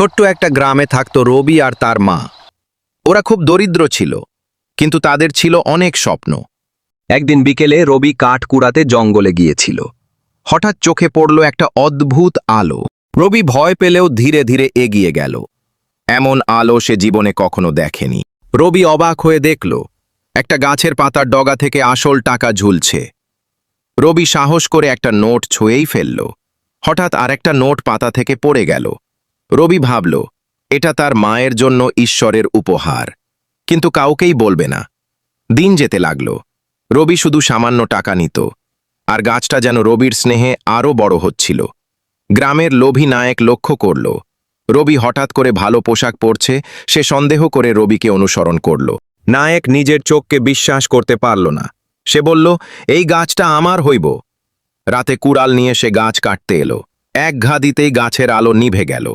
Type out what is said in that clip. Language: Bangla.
ছোট্ট একটা গ্রামে থাকত রবি আর তার মা। ওরা খুব দরিদ্র ছিল, কিন্তু তাদের ছিল অনেক স্বপ্ন। একদিন বিকেলে রবি কাঠ কুড়াতে জঙ্গলে গিয়েছিল। হঠাৎ চোখে পড়ল একটা অদ্ভুত আলো। রবি ভয় পেলেও ধীরে ধীরে এগিয়ে গেল। এমন আলো সে জীবনে কখনো দেখেনি। রবি অবাক হয়ে দেখল, একটা গাছের পাতার ডগা থেকে আসল টাকা ঝুলছে। রবি সাহস করে একটা নোট ছুঁয়েই ফেলল। হঠাৎ আরেকটা নোট পাতা থেকে পড়ে গেল। রবি ভাবল, এটা তার মায়ের জন্য ঈশ্বরের উপহার। কিন্তু কাউকেই বলবে না। দিন যেতে লাগল। রবি শুধু সামান্য টাকা নিত, আর গাছটা যেন রবির স্নেহে আরও বড় হচ্ছিল। গ্রামের লোভী নায়ক লক্ষ্য করল, রবি হঠাৎ করে ভালো পোশাক পরছে, সে সন্দেহ করে রবিকে অনুসরণ করল। নায়ক নিজের চোখকে বিশ্বাস করতে পারল না। সে বলল, এই গাছটা আমার হইব। রাতে কুড়াল নিয়ে সে গাছ কাটতে এলো। এক ঘা দিতেই গাছের আলো নিভে গেল।